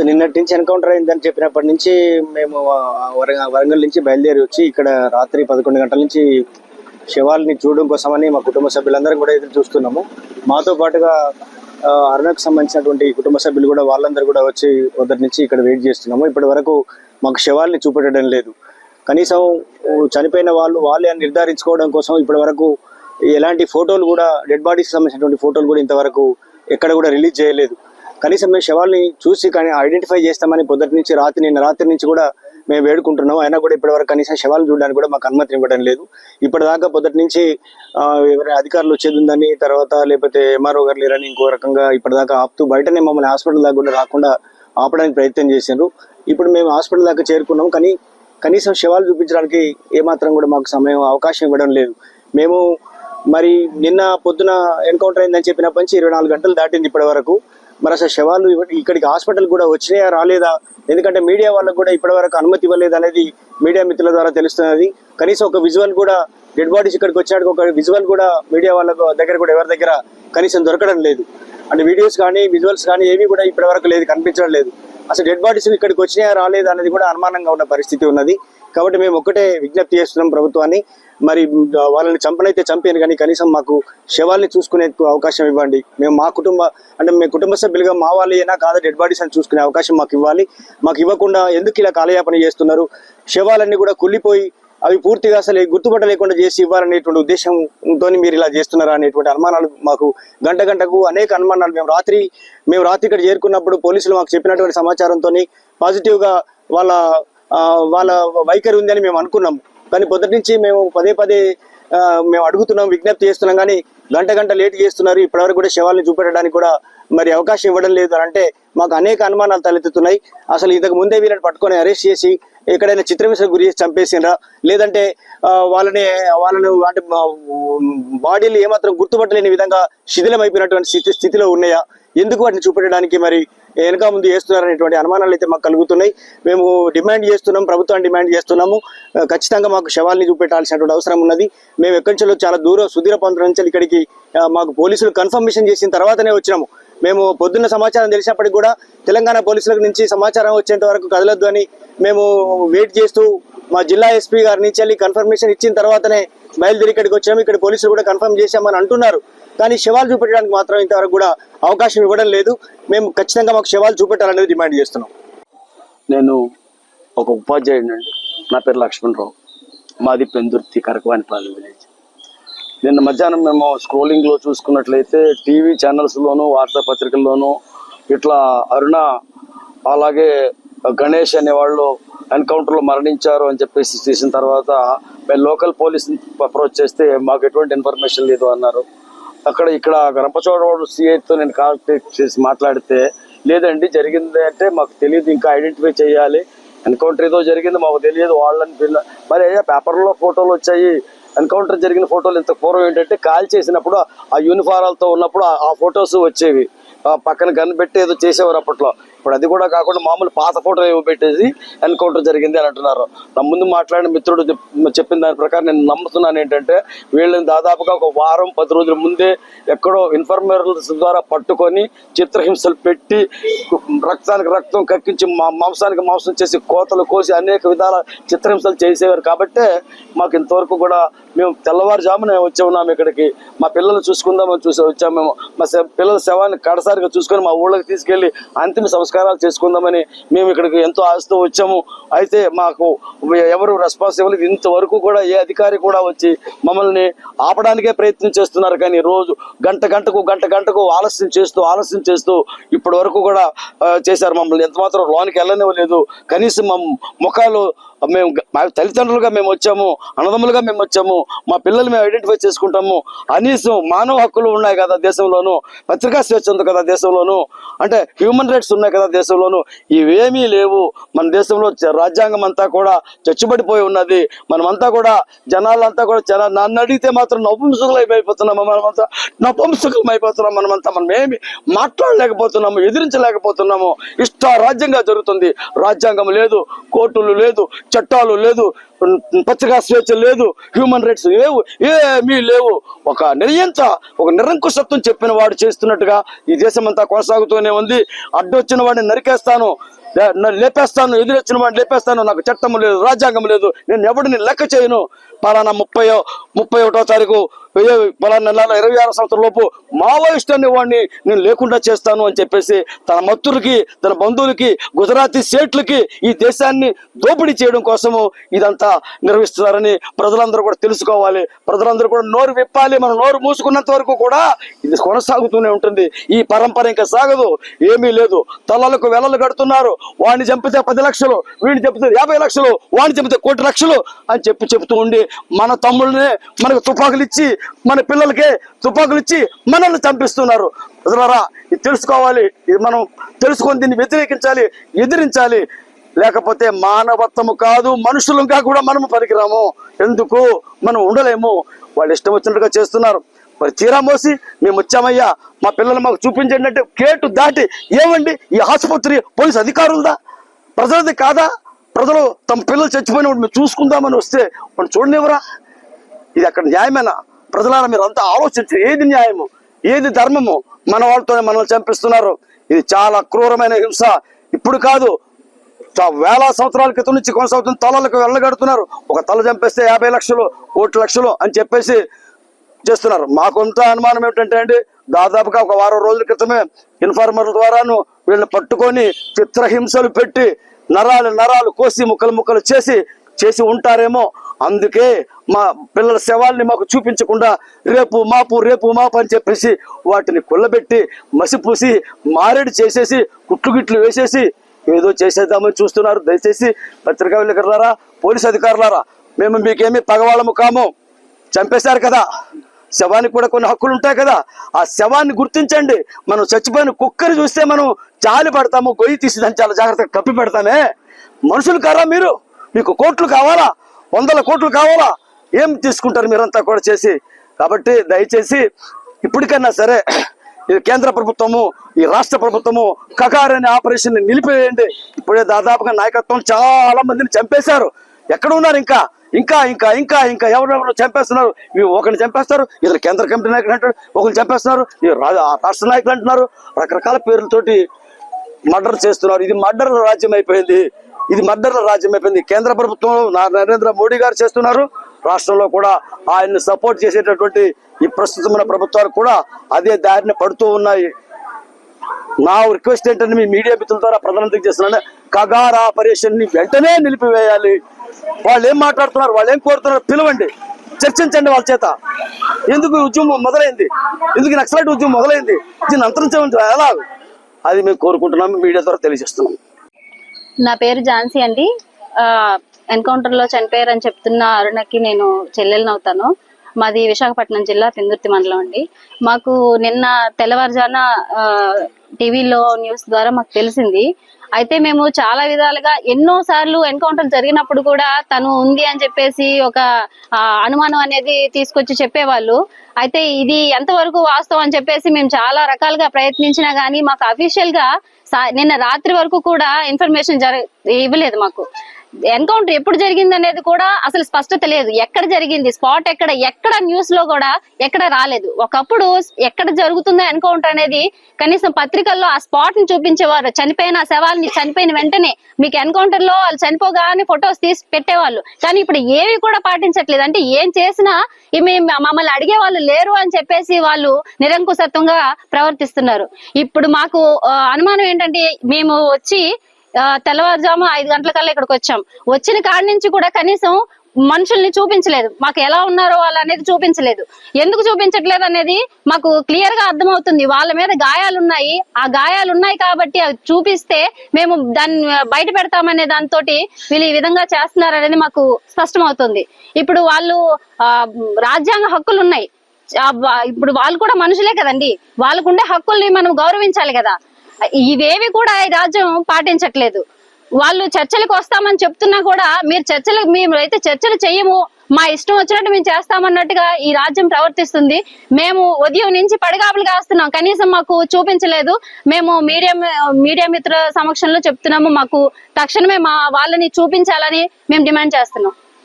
నిన్నటి నుంచి ఎన్కౌంటర్ అయిందని చెప్పినప్పటి నుంచి మేము వరంగల్ నుంచి బయలుదేరి వచ్చి ఇక్కడ రాత్రి పదకొండు గంటల నుంచి శవాల్ని చూడడం కోసమని మా కుటుంబ సభ్యులందరం కూడా ఎదురు చూస్తున్నాము. మాతో పాటుగా అరుణకు సంబంధించినటువంటి కుటుంబ సభ్యులు కూడా వాళ్ళందరూ కూడా వచ్చి మొదటి నుంచి ఇక్కడ వెయిట్ చేస్తున్నాము. ఇప్పటి వరకు మాకు శవాల్ని చూపెట్టడం లేదు. కనీసం చనిపోయిన వాళ్ళు వాళ్ళే నిర్ధారించుకోవడం కోసం ఇప్పటి వరకు ఎలాంటి ఫోటోలు కూడా డెడ్ బాడీకి సంబంధించినటువంటి ఫోటోలు కూడా ఇంతవరకు ఎక్కడ కూడా రిలీజ్ చేయలేదు. కనీసం మేము శవాల్ని చూసి కానీ ఐడెంటిఫై చేస్తామని పొద్దుటి నుంచి రాత్రి నిన్న రాత్రి నుంచి కూడా మేము వేడుకుంటున్నాం అయినా కూడా ఇప్పటివరకు కనీసం శవాలు చూడడానికి కూడా మాకు అనుమతి ఇవ్వడం లేదు. ఇప్పటిదాకా పొద్దుటి నుంచి ఎవరైనా అధికారులు వచ్చేది ఉందని తర్వాత లేకపోతే ఎంఆర్ఓ గారు లేరని ఇంకో రకంగా ఇప్పటిదాకా ఆపుతూ బయటనే మమ్మల్ని హాస్పిటల్ దాకా కూడా రాకుండా ఆపడానికి ప్రయత్నం చేశారు ఇప్పుడు మేము హాస్పిటల్ దాకా చేరుకున్నాం. కానీ కనీసం శవాలు చూపించడానికి ఏమాత్రం కూడా మాకు సమయం అవకాశం ఇవ్వడం లేదు. మేము మరి నిన్న పొద్దున ఎన్కౌంటర్ అయిందని చెప్పినప్పటి నుంచి ఇరవై నాలుగు గంటలు దాటింది ఇప్పటి వరకు. మరి అసలు శవాలు ఇక్కడికి హాస్పిటల్ కూడా వచ్చినాయా రాలేదా? ఎందుకంటే మీడియా వాళ్ళకు కూడా ఇప్పటి వరకు అనుమతి ఇవ్వలేదు అనేది మీడియా మిత్రుల ద్వారా తెలుస్తున్నది. కనీసం ఒక విజువల్ కూడా డెడ్ బాడీస్ ఇక్కడికి వచ్చినాడు ఒక విజువల్ కూడా మీడియా వాళ్ళ దగ్గర కూడా ఎవరి దగ్గర కనీసం దొరకడం లేదు. అంటే వీడియోస్ కానీ విజువల్స్ కానీ ఏవి కూడా ఇప్పటి వరకు లేదు కనిపించడం లేదు. అసలు డెడ్ బాడీస్ ఇక్కడికి వచ్చినాయా రాలేదు అనేది కూడా అనుమానంగా ఉన్న పరిస్థితి ఉన్నది. కాబట్టి మేము ఒక్కటే విజ్ఞప్తి చేస్తున్నాం ప్రభుత్వాన్ని. మరి వాళ్ళని చంపనైతే చంపాను కానీ కనీసం మాకు శవాల్ని చూసుకునే అవకాశం ఇవ్వండి. మేము మా కుటుంబ అంటే మేము కుటుంబ సభ్యులుగా మా వాళ్ళు అయినా కాదా డెడ్ బాడీస్ అని చూసుకునే అవకాశం మాకు ఇవ్వాలి. మాకు ఇవ్వకుండా ఎందుకు ఇలా కాలయాపన చేస్తున్నారు? శవాలన్నీ కూడా కుళ్ళిపోయి అవి పూర్తిగా అసలు గుర్తుపట్ట లేకుండా చేసి ఇవ్వాలనేటువంటి ఉద్దేశంతో మీరు ఇలా చేస్తున్నారా అనేటువంటి అనుమానాలు మాకు గంట గంటకు అనేక అనుమానాలు. మేము రాత్రి మేము రాత్రి ఇక్కడ చేరుకున్నప్పుడు పోలీసులు మాకు చెప్పినటువంటి సమాచారంతో పాజిటివ్గా వాళ్ళ వాళ్ళ వైఖరి ఉందని మేము అనుకున్నాం కానీ పొద్దుటి నుంచి మేము పదే పదే మేము అడుగుతున్నాం విజ్ఞప్తి చేస్తున్నాం కానీ గంట గంట లేట్ చేస్తున్నారు. ఇప్పటివరకు కూడా శవాలను చూపెట్టడానికి కూడా మరి అవకాశం ఇవ్వడం లేదు అని అంటే మాకు అనేక అనుమానాలు తలెత్తుతున్నాయి. అసలు ఇంతకు ముందే వీళ్ళని పట్టుకొని అరెస్ట్ చేసి ఎక్కడైనా చిత్రహింసకు గురి చేసి లేదంటే వాళ్ళని వాళ్ళను అంటే బాడీలు ఏమాత్రం గుర్తుపట్టలేని విధంగా శిథిలమైపోయినటువంటి స్థితి స్థితిలో ఉన్నాయా? ఎందుకు వాటిని చూపెట్టడానికి మరి వెనుక ముందు చేస్తున్నారనేటువంటి అనుమానాలు అయితే మాకు కలుగుతున్నాయి. మేము డిమాండ్ చేస్తున్నాం ప్రభుత్వాన్ని డిమాండ్ చేస్తున్నాము. ఖచ్చితంగా మాకు శవాల్ని చూపెట్టాల్సినటువంటి అవసరం ఉన్నది. మేము ఎక్కడి నుంచో చాలా దూరం సుదీర ప్రాంతం నుంచి ఇక్కడికి మాకు పోలీసులు కన్ఫర్మేషన్ చేసిన తర్వాతనే వచ్చినాము. మేము పొద్దున్న సమాచారం తెలిసినప్పటికి కూడా తెలంగాణ పోలీసుల నుంచి సమాచారం వచ్చేంత వరకు కదలొద్దు అని మేము వెయిట్ చేస్తూ మా జిల్లా ఎస్పీ గారి నుంచి వెళ్ళి కన్ఫర్మేషన్ ఇచ్చిన తర్వాతనే బయలుదేరి ఇక్కడికి వచ్చాము. ఇక్కడ పోలీసులు కూడా కన్ఫర్మ్ చేశామని అంటున్నారు. కానీ శవాలు చూపెట్టడానికి మాత్రం ఇంతవరకు కూడా అవకాశం ఇవ్వడం లేదు. మేము ఖచ్చితంగా మాకు శవాలు చూపెట్టాలనేది డిమాండ్ చేస్తున్నాం. నేను ఒక ఉపాధ్యాయుడిని అండి నా పేరు లక్ష్మణరావు. మాది పెందుర్తి కరకవాణిపాలెం విలేజ్. నిన్న మధ్యాహ్నం మేము స్క్రోలింగ్లో చూసుకున్నట్లయితే టీవీ ఛానల్స్లోను వార్తా పత్రికల్లోనూ ఇట్లా అరుణ అలాగే గణేష్ అనే వాళ్ళు ఎన్కౌంటర్లో మరణించారు అని చెప్పేసి చేసిన తర్వాత మేము లోకల్ పోలీస్ అప్రోచ్ చేస్తే మాకు ఎటువంటి ఇన్ఫర్మేషన్ లేదు అన్నారు. అక్కడ ఇక్కడ గణపచోడవాడు సిఐతో నేను కాంటాక్ట్ చేసి మాట్లాడితే లేదండి జరిగింది అంటే మాకు తెలియదు ఇంకా ఐడెంటిఫై చేయాలి. ఎన్కౌంటర్ ఏదో జరిగింది మాకు తెలియదు వాళ్ళని పిల్ల మరి అయ్యా పేపర్లో ఫోటోలు వచ్చాయి. ఎన్కౌంటర్ జరిగిన ఫోటోలు ఇంత పూర్వం ఏంటంటే కాల్ చేసినప్పుడు ఆ యూనిఫారాలతో ఉన్నప్పుడు ఆ- ఫొటోస్ వచ్చేవి. పక్కన గన్ పెట్టి ఏదో చేసేవారు అప్పట్లో. ఇప్పుడు అది కూడా కాకుండా మామూలు పాత ఫోటో ఏవో పెట్టేసి ఎన్కౌంటర్ జరిగింది అని అంటున్నారు. నా ముందు మాట్లాడిన మిత్రుడు చెప్పిన దాని ప్రకారం నేను నమ్ముతున్నాను ఏంటంటే వీళ్ళని దాదాపుగా ఒక వారం పది రోజుల ముందే ఎక్కడో ఇన్ఫర్మర్స్ ద్వారా పట్టుకొని చిత్రహింసలు పెట్టి రక్తానికి రక్తం కక్కించి మా- మాంసానికి మాంసం చేసి కోతలు కోసి అనేక విధాల చిత్రహింసలు చేసేవారు. కాబట్టే మాకు ఇంతవరకు కూడా మేము తెల్లవారుజామున వచ్చి ఉన్నాము ఇక్కడికి. మా పిల్లలు చూసుకుందామని చూసి వచ్చాము మేము. మా శ- పిల్లల శవాన్ని కడసారిగా చూసుకొని మా ఊళ్ళకి తీసుకెళ్ళి అంతిమ సంస్కారాలు చేసుకుందామని మేము ఇక్కడికి ఎంతో ఆశతో వచ్చాము. అయితే మాకు ఎవరు రెస్పాన్సిబుల్ ఇంతవరకు కూడా ఏ అధికారి కూడా వచ్చి మమ్మల్ని ఆపడానికే ప్రయత్నం చేస్తున్నారు. కానీ రోజు గంట గంటకు గంట గంటకు ఆలస్యం చేస్తూ ఆలస్యం చేస్తూ ఇప్పటి వరకు కూడా చేశారు మమ్మల్ని. ఎంత మాత్రం లోనికి వెళ్ళనివ్వలేదు. కనీసం మా ముఖాలు మేము మా తల్లిదండ్రులుగా మేము వచ్చాము అన్నదమ్ములుగా మేము వచ్చాము మా పిల్లలు మేము ఐడెంటిఫై చేసుకుంటాము. కనీసం మానవ హక్కులు ఉన్నాయి కదా దేశంలోను పత్రికా స్వేచ్ఛ ఉంది కదా దేశంలోను అంటే హ్యూమన్ రైట్స్ ఉన్నాయి కదా దేశంలోను ఇవేమీ లేవు. మన దేశంలో రాజ్యాంగం అంతా కూడా చచ్చుబడిపోయి ఉన్నది. మనమంతా కూడా జనాలంతా కూడా జన నన్ను అడిగితే మాత్రం నపుంసకులు అయిపోతున్నాము మనమంతా నపుంసకులం అయిపోతున్నాం మనమంతా. మనం ఏమి మాట్లాడలేకపోతున్నాము ఎదిరించలేకపోతున్నాము. ఇష్ట రాజ్యంగా జరుగుతుంది. రాజ్యాంగం లేదు కోర్టులు లేదు చట్టాలు లేదు పచ్చగా స్వేచ్ఛ లేదు హ్యూమన్ రైట్స్ లేవు ఏమీ లేవు. ఒక నిర్యంత ఒక నిరంకుశత్వం చెప్పిన వాడు చేస్తున్నట్టుగా ఈ దేశం అంతా కొనసాగుతూనే ఉంది. అడ్డొచ్చిన వాడిని నరికేస్తాను లేపేస్తాను ఎదురొచ్చిన వాడిని లేపేస్తాను నాకు చట్టం లేదు రాజ్యాంగం లేదు నేను ఎవడిని లెక్క చేయను. పలానా ముప్పై ముప్పై ఒకటో తారీఖు పలానా నెల ఇరవై ఆరు సంవత్సరం లోపు మావోయిస్టుని అనే వాడిని నేను లేకుండా చేస్తాను అని చెప్పేసి తన మత్తులకి తన బంధువులకి గుజరాతీ సేట్లకి ఈ దేశాన్ని దోపిడీ చేయడం కోసము ఇదంతా నిర్వహిస్తున్నారని ప్రజలందరూ కూడా తెలుసుకోవాలి. ప్రజలందరూ కూడా నోరు విప్పాలి. మనం నోరు మూసుకున్నంత వరకు కూడా ఇది కొనసాగుతూనే ఉంటుంది. ఈ పరంపర ఇంకా సాగదు. ఏమీ లేదు. తలలకు వెలలు కడుతున్నారు. వాడిని చంపితే పది లక్షలు వీడిని చంపితే యాభై లక్షలు వాడిని చంపితే కోటి లక్షలు అని చెప్పి చెప్తూ ఉండి మన తమ్ముళ్ళని మనకు తుపాకులు ఇచ్చి మన పిల్లలకి తుపాకులు ఇచ్చి మనల్ని చంపిస్తున్నారు. ప్రజలారా ఇది తెలుసుకోవాలి. ఇది మనం తెలుసుకొని దీన్ని వ్యతిరేకించాలి ఎదిరించాలి. లేకపోతే మానవత్వము కాదు మనుషులుగా కూడా మనము పనికిరాము ఎందుకు? మనం ఉండలేము. వాళ్ళు ఇష్టం వచ్చినట్టుగా చేస్తున్నారు. మరి తీరా మోసి మేము వచ్చామయ్యా. మా పిల్లలు మాకు చూపించండి అంటే కేటు దాటి ఏమండి? ఈ ఆసుపత్రి పోలీస్ అధికారులదా? ప్రజలది కాదా? ప్రజలు తమ పిల్లలు చచ్చిపోయినప్పుడు మేము చూసుకుందామని వస్తే మనం చూడనివ్వరా? ఇది అక్కడ న్యాయమేనా? ప్రజలారా మీరు అంతా ఆలోచించి ఏది న్యాయము? ఏది ధర్మము? మన వాళ్ళతోనే మనల్ని చంపిస్తున్నారు. ఇది చాలా క్రూరమైన హింస. ఇప్పుడు కాదు వేల సంవత్సరాల క్రితం నుంచి కొనసాగుతున్న తలలకు వెళ్ళగడుతున్నారు ఒక తల చంపేస్తే యాభై లక్షలు కోటి లక్షలు అని చెప్పేసి చేస్తున్నారు. మాకొంత అనుమానం ఏమిటంటే అండి దాదాపుగా ఒక వారం రోజుల క్రితమే ఇన్ఫార్మర్ల ద్వారాను వీళ్ళని పట్టుకొని చిత్రహింసలు పెట్టి నరాలు నరాలు కోసి ముక్కలు ముక్కలు చేసి చేసి ఉంటారేమో. అందుకే మా పిల్లల శవాల్ని మాకు చూపించకుండా రేపు మాపు రేపు మాపు అని చెప్పేసి వాటిని కుళ్ళబెట్టి మసిపూసి మారేడు చేసేసి కుట్లు గిట్లు వేసేసి ఏదో చేసేద్దామని చూస్తున్నారు. దయచేసి పత్రికా విలేకరులారా పోలీస్ అధికారులారా మేము మీకేమీ పగవాళ్ళము కాము. చంపేశారు కదా. శవానికి కూడా కొన్ని హక్కులు ఉంటాయి కదా. ఆ శవాన్ని గుర్తించండి. మనం చచ్చిపోయిన కుక్కని చూస్తే మనం జాలి పడతాము గొయ్యి తీసి దాన్ని చాలా జాగ్రత్తగా కప్పి పెడతామే. మనుషులు కారా మీరు? మీకు కోట్లు కావాలా? వందల కోట్లు కావాలా? ఏం తీసుకుంటారు మీరంతా కూడా చేసి? కాబట్టి దయచేసి ఇప్పటికైనా సరే ఈ కేంద్ర ప్రభుత్వము ఈ రాష్ట్ర ప్రభుత్వము కకార్ అనే ఆపరేషన్ నిలిపివేయండి. ఇప్పుడే దాదాపుగా నాయకత్వం చాలా మందిని చంపేశారు. ఎక్కడ ఉన్నారు ఇంకా? ఇంకా ఇంకా ఇంకా ఇంకా ఎవరెవరు చంపేస్తున్నారు? ఒకరిని చంపేస్తారు ఇతర కేంద్ర కమిటీ నాయకులు అంటారు ఒకరిని చంపేస్తున్నారు ఈ రాష్ట్ర నాయకులు అంటున్నారు రకరకాల పేర్లతోటి మర్డర్ చేస్తున్నారు. ఇది మర్డర్ల రాజ్యం అయిపోయింది. ఇది మర్డర్ల రాజ్యం అయిపోయింది. కేంద్ర ప్రభుత్వం నా- నరేంద్ర మోడీ గారు చేస్తున్నారు. రాష్ట్రంలో కూడా ఆయన్ని సపోర్ట్ చేసేటటువంటి ఈ ప్రస్తుతమైన ప్రభుత్వాలు కూడా అదే దారిని పడుతూ ఉన్నాయి. నా రిక్వెస్ట్ ఏంటంటే మీ మీడియా మిత్రుల ద్వారా ప్రధానంతకి చేస్తున్నాను. కగార్ ఆపరేషన్ని వెంటనే నిలిపివేయాలి. వాళ్ళు ఏం మాట్లాడుతున్నారు? వాళ్ళు ఏం కోరుతున్నారు? పిలవండి. చర్చించండి వాళ్ళ చేత. ఎందుకు ఉద్యమం మొదలైంది? ఎందుకు నక్సలైట్ ఉద్యమం మొదలైంది? దీన్ని అంతరించడం ఎలా? అది మేము కోరుకుంటున్నాము మీడియా ద్వారా తెలియజేస్తున్నాం నా పేరు ఝాన్సీ అండి. ఎన్కౌంటర్లో చనిపోయారని చెప్తున్న అరుణకి నేను చెల్లెలను అవుతాను మాది విశాఖపట్నం జిల్లా పెందుర్తి మండలం అండి. మాకు నిన్న తెల్లవారుజాన టీవీలో న్యూస్ ద్వారా మాకు తెలిసింది. అయితే మేము చాలా విధాలుగా ఎన్నో సార్లు ఎన్కౌంటర్ జరిగినప్పుడు కూడా తను ఉంది అని చెప్పేసి ఒక అనుమానం అనేది తీసుకొచ్చి చెప్పేవాళ్ళు. అయితే ఇది ఎంతవరకు వాస్తవం అని చెప్పేసి మేము చాలా రకాలుగా ప్రయత్నించినా గానీ మాకు అఫీషియల్గా నిన్న రాత్రి వరకు కూడా ఇన్ఫర్మేషన్ జర ఇవ్వలేదు మాకు. ఎన్కౌంటర్ ఎప్పుడు జరిగింది అనేది కూడా అసలు స్పష్టత లేదు. ఎక్కడ జరిగింది? స్పాట్ ఎక్కడ? ఎక్కడ న్యూస్లో కూడా ఎక్కడ రాలేదు. ఒకప్పుడు ఎక్కడ జరుగుతుందో ఎన్కౌంటర్ అనేది కనీసం పత్రికల్లో ఆ స్పాట్ని చూపించేవారు. చనిపోయిన శవాలని శవాల్ని చనిపోయిన వెంటనే మీకు ఎన్కౌంటర్లో వాళ్ళు చనిపోగానే ఫొటోస్ తీసి పెట్టేవాళ్ళు. కానీ ఇప్పుడు ఏవి కూడా పాటించట్లేదు. అంటే ఏం చేసినా మేము మమ్మల్ని అడిగే వాళ్ళు లేరు అని చెప్పేసి వాళ్ళు నిరంకుశత్వంగా ప్రవర్తిస్తున్నారు. ఇప్పుడు మాకు అనుమానం ఏంటంటే మేము వచ్చి తెల్లవారుజాము ఐదు గంటలకల్లా ఇక్కడికి వచ్చాం. వచ్చిన కాడి నుంచి కూడా కనీసం మనుషుల్ని చూపించలేదు. మాకు ఎలా ఉన్నారో వాళ్ళు అనేది చూపించలేదు. ఎందుకు చూపించట్లేదు అనేది మాకు క్లియర్గా అర్థమవుతుంది. వాళ్ళ మీద గాయాలు ఉన్నాయి. ఆ గాయాలు ఉన్నాయి కాబట్టి అవి చూపిస్తే మేము దాన్ని బయట పెడతామనే దాంతో వీళ్ళు ఈ విధంగా చేస్తున్నారు అనేది మాకు స్పష్టమవుతుంది. ఇప్పుడు వాళ్ళు రాజ్యాంగ హక్కులు ఉన్నాయి. ఇప్పుడు వాళ్ళు కూడా మనుషులే కదండి. వాళ్ళకుండే హక్కుల్ని మనం గౌరవించాలి కదా. ఇవేవి కూడా ఈ రాజ్యం పాటించట్లేదు. వాళ్ళు చర్చలకు వస్తామని చెప్తున్నా కూడా మీరు చర్చలు మేము అయితే చర్చలు చెయ్యము. మా ఇష్టం వచ్చినట్టు మేము చేస్తామన్నట్టుగా ఈ రాజ్యం ప్రవర్తిస్తుంది. మేము ఉదయం నుంచి పడిగాపులు కాస్తున్నాం. కనీసం మాకు చూపించలేదు. మేము మీడియా మీడియా మిత్రుల సమక్షంలో చెప్తున్నాము. మాకు తక్షణమే మా వాళ్ళని చూపించాలని మేము డిమాండ్ చేస్తున్నాం.